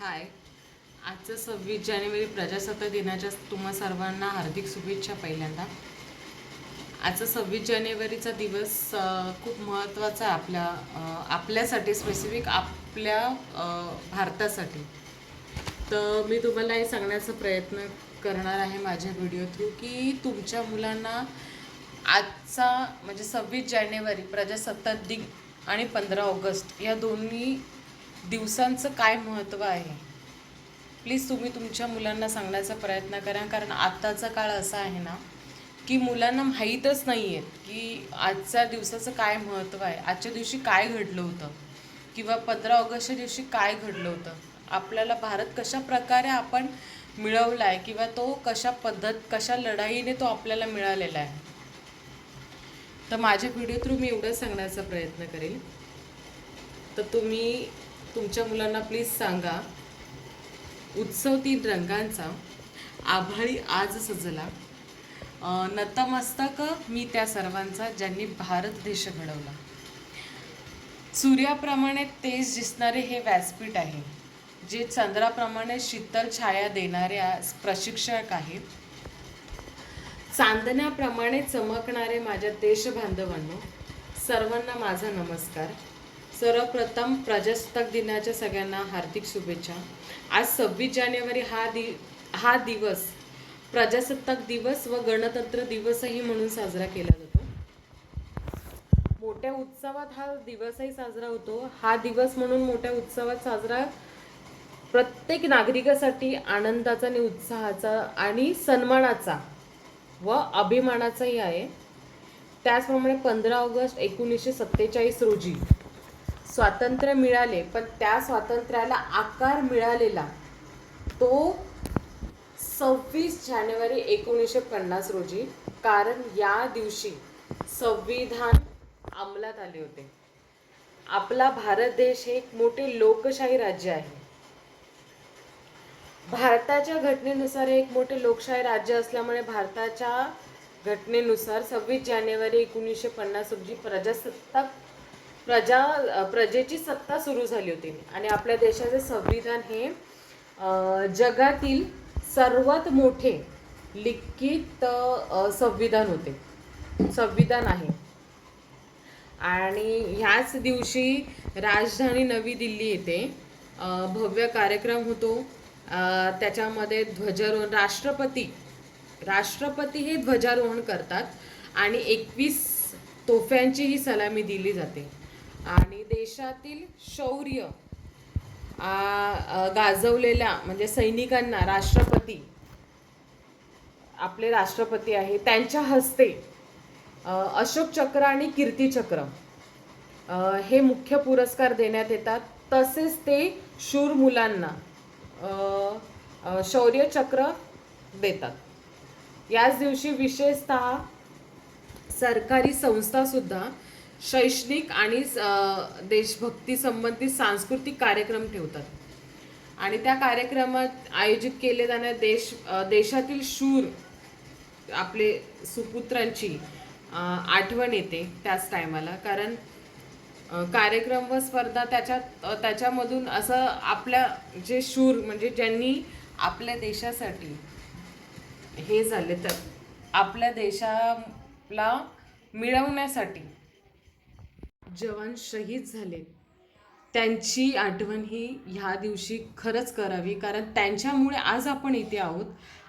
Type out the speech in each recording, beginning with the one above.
हाय. आजचं सव्वीस जानेवारी प्रजासत्ताक दिनाच्या तुम्हा सर्वांना हार्दिक शुभेच्छा पहिल्यांदा. आजचा सव्वीस जानेवारीचा दिवस खूप महत्त्वाचा आहे आपल्या आपल्यासाठी स्पेसिफिक आपल्या भारतासाठी. तर मी तुम्हाला हे सांगण्याचा प्रयत्न करणार आहे माझ्या व्हिडिओ थ्रू की तुमच्या मुलांना आजचा म्हणजे सव्वीस जानेवारी प्रजासत्ताक दिन आणि पंधरा ऑगस्ट या दोन्ही दिवसांचं काय महत्त्व आहे? प्लीज तुम्ही तुमच्या मुलांना सांगण्याचा प्रयत्न करा कारण आत्ताचा काळ असा आहे ना की मुलांना माहीतच नाही आहेत की आजच्या दिवसाचं काय महत्त्व आहे. आजच्या दिवशी काय घडलं होतं? किंवा पंधरा ऑगस्टच्या दिवशी काय घडलं होतं? आपल्याला भारत कशा प्रकारे आपण मिळवला आहे किंवा तो कशा पद्धत कशा लढाईने तो आपल्याला मिळालेला आहे? तर माझ्या व्हिडिओ थ्रू मी एवढं सांगण्याचा प्रयत्न करेल. तर तुम्ही तुमच्या मुलांना प्लीज सांगा. उत्सव तीन रंगांचा. आभाळी आज सजला. नतमस्तक मी त्या सर्वांचा ज्यांनी भारत देश घडवला. सूर्याप्रमाणे तेज दिसणारे हे व्यासपीठ आहे. जे चंद्राप्रमाणे शीतल छाया देणारे प्रशिक्षक आहेत चांदण्याप्रमाणे चमकणारे माझ्या देशबांधवांनो सर्वांना माझा नमस्कार. सर्वप्रथम प्रजासत्ताक दिनाच्या सगळ्यांना हार्दिक शुभेच्छा. आज सव्वीस जानेवारी हा दि हा दिवस प्रजासत्ताक दिवस व गणतंत्र दिवसही म्हणून साजरा केला जातो. मोठ्या उत्सवात हा दिवसही साजरा होतो. हा दिवस म्हणून मोठ्या उत्सवात साजरा प्रत्येक नागरिकासाठी आनंदाचा आणि उत्साहाचा आणि सन्मानाचा व अभिमानाचाही आहे. त्याचप्रमाणे पंधरा ऑगस्ट एकोणीसशे सत्तेचाळीस रोजी स्वातंत्र्य मिळाले पण त्या स्वातंत्र्याला आकार मिळालेला तो सव्वीस जानेवारी एकोणीसशे पन्नास रोजी कारण या दिवशी संविधान अंमलात आले होते. आपला भारत देश हे एक मोठे लोकशाही राज्य आहे. भारताच्या घटनेनुसार एक मोठे लोकशाही राज्य असल्यामुळे भारताच्या घटनेनुसार सव्वीस जानेवारी एकोणीसशे पन्नास रोजी प्रजासत्ताक प्रजा प्रजेची सत्ता सुरू झाली होती. आणि आपल्या देशाचे संविधान हे जगातील सर्वात मोठे लिखित संविधान होते. संविधान आहे. आणि ह्याच दिवशी राजधानी नवी दिल्ली येथे भव्य कार्यक्रम होतो. त्याच्यामध्ये ध्वजारोहण राष्ट्रपती राष्ट्रपती हे ध्वजारोहण करतात. आणि एकवीस तोफ्यांचीही सलामी दिली जाते. आणि देशातील शौर्य गाजवलेल्या म्हणजे सैनिकांना राष्ट्रपती आपले राष्ट्रपती आहे त्यांच्या हस्ते अशोक चक्र आणि कीर्तिचक्र हे मुख्य पुरस्कार देण्यात येतात. तसेच ते शूर मुलांना शौर्य चक्र शौर्यचक्र देतात. याच दिवशी विशेषतः सरकारी संस्थासुद्धा शैक्षणिक आणि देशभक्ती संबंधित सांस्कृतिक कार्यक्रम ठेवतात. आणि त्या कार्यक्रमात आयोजित केले जाणारे देश देशातील शूर आपले सुपुत्रांची आठवण येते त्याच टायमाला. कारण कार्यक्रम व स्पर्धा त्याच्यात त्याच्यामधून असं आपल्या जे शूर म्हणजे ज्यांनी आपल्या देशासाठी हे झाले तर आपल्या देशाला मिळवण्यासाठी जवान शहीद झाले. त्यांची आठवण ही ह्या दिवशी खरंच करावी कारण त्यांच्यामुळे आज आपण इथे आहोत.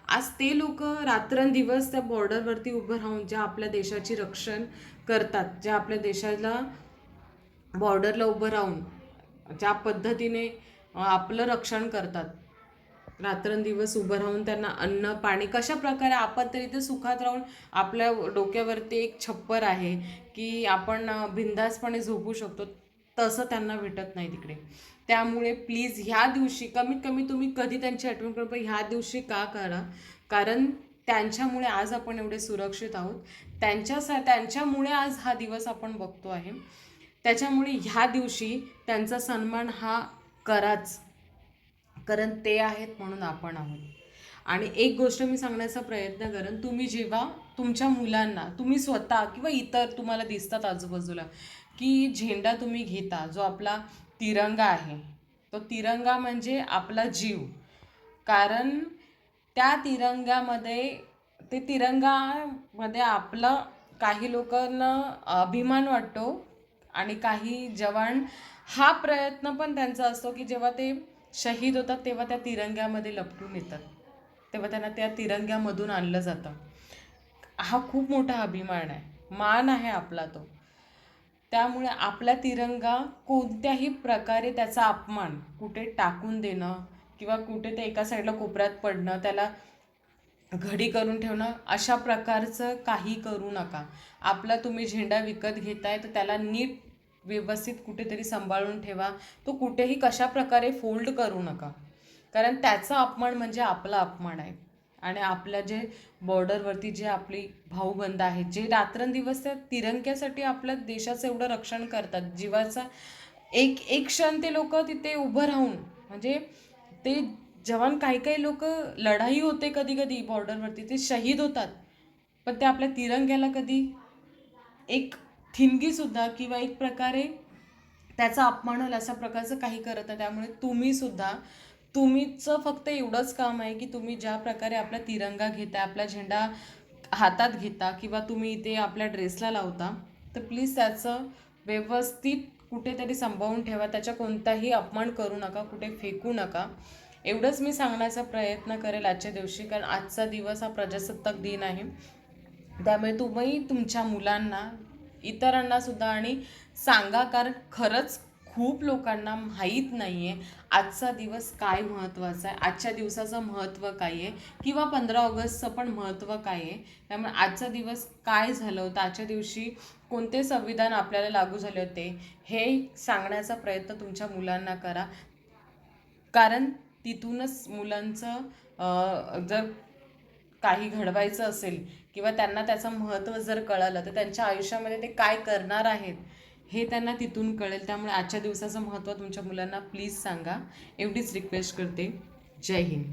आज ते लोक रात्रंदिवस त्या बॉर्डरवरती उभं राहून ज्या आपल्या देशाची रक्षण करतात ज्या आपल्या देशाला बॉर्डरला उभं राहून ज्या पद्धतीने आपलं रक्षण करतात. रात्रंदिवस उभं राहून त्यांना अन्न पाणी कशा प्रकारे आपण तर इथे सुखात राहून आपल्या डोक्यावरती एक छप्पर आहे की आपण बिंदासपणे झोपू शकतो तसं त्यांना भेटत नाही तिकडे. त्यामुळे प्लीज ह्या दिवशी कमीत कमी तुम्ही कधी त्यांची आठवण करून पण ह्या दिवशी का करा? कारण त्यांच्यामुळे आज आपण एवढे सुरक्षित आहोत. त्यांच्यासा त्यांच्यामुळे आज हा दिवस आपण बघतो आहे. त्याच्यामुळे ह्या दिवशी त्यांचा सन्मान हा कराच. कारण ते आहेत म्हणून आपण आहोत. आणि एक गोष्ट मी सांगण्याचा प्रयत्न करेन तुम्ही जेव्हा तुमच्या मुलांना तुम्ही स्वतः किंवा इतर तुम्हाला दिसतात आजूबाजूला की झेंडा तुम्ही घेता जो आपला तिरंगा आहे तो तिरंगा म्हणजे आपला जीव. कारण त्या तिरंग्यामध्ये ते तिरंगामध्ये आपलं काही लोकांना अभिमान वाटतो आणि काही जवान हा प्रयत्न पण त्यांचा असतो की जेव्हा ते शहीद होतात तेव्हा त्या तिरंग्यामध्ये लपटून येतात. तेव्हा त्यांना त्या तिरंग्यामधून आणलं जातं. हा खूप मोठा अभिमान आहे. मान आहे आपला तो. त्यामुळे आपला तिरंगा कोणत्याही प्रकारे त्याचा अपमान कुठे टाकून देणं किंवा कुठे ते एका साईडला कोपऱ्यात पडणं त्याला घडी करून ठेवणं अशा प्रकारचं काही करू नका. आपला तुम्ही झेंडा विकत घेताय तर त्याला नीट व्यवस्थित कुठेतरी सांभाळून ठेवा. तो कुठेही कशा प्रकारे फोल्ड करू नका. कारण त्याचा अपमान म्हणजे आपला अपमान आहे. आणि आपल्या जे बॉर्डरवरती जे आपली भाऊबंद आहेत जे रात्रंदिवस त्या तिरंग्यासाठी आपल्या देशाचं एवढं रक्षण करतात. जीवाचा एक एक क्षण ते लोक तिथे उभं राहून म्हणजे ते जवान काही काही लोक लढाई होते कधी कधी बॉर्डरवरती ते शहीद होतात. पण ते आपल्या तिरंग्याला कधी एक ठिणगीसुद्धा किंवा एक प्रकारे त्याचा अपमान होईल अशा प्रकारचं काही करत नाही. त्यामुळे तुम्हीसुद्धा तुम्हीचं फक्त एवढंच काम आहे की तुम्ही ज्या प्रकारे आपला तिरंगा घेता आपला झेंडा हातात घेता किंवा तुम्ही इथे आपल्या ड्रेसला लावता तर प्लीज त्याचं व्यवस्थित कुठेतरी सांभाळून ठेवा. त्याच्या कोणताही अपमान करू नका कुठे फेकू नका. एवढंच मी सांगण्याचा प्रयत्न करेल आजच्या दिवशी कारण आजचा दिवस हा प्रजासत्ताक दिन आहे. त्यामुळे तुम्ही तुमच्या मुलांना इतरांना सुद्धा आणि सांगा कारण खरंच खूप लोकांना माहीत नाही आहे आजचा दिवस काय महत्त्वाचा आहे आजच्या दिवसाचं महत्त्व काय आहे किंवा पंधरा ऑगस्टचं पण महत्त्व काय आहे? त्यामुळे आजचा दिवस काय झालं होतं? आजच्या दिवशी कोणते संविधान आपल्याला लागू झाले होते? हे सांगण्याचा प्रयत्न तुमच्या मुलांना करा. कारण तिथूनच मुलांचं जर काही घडवायचं असेल किंवा त्यांना त्याचं महत्त्व जर कळालं तर त्यांच्या आयुष्यामध्ये ते काय करणार आहेत हे त्यांना तिथून कळेल. त्यामुळे आजच्या दिवसाचं महत्त्व तुमच्या मुलांना प्लीज सांगा. एवढीच रिक्वेस्ट करते. जय हिंद.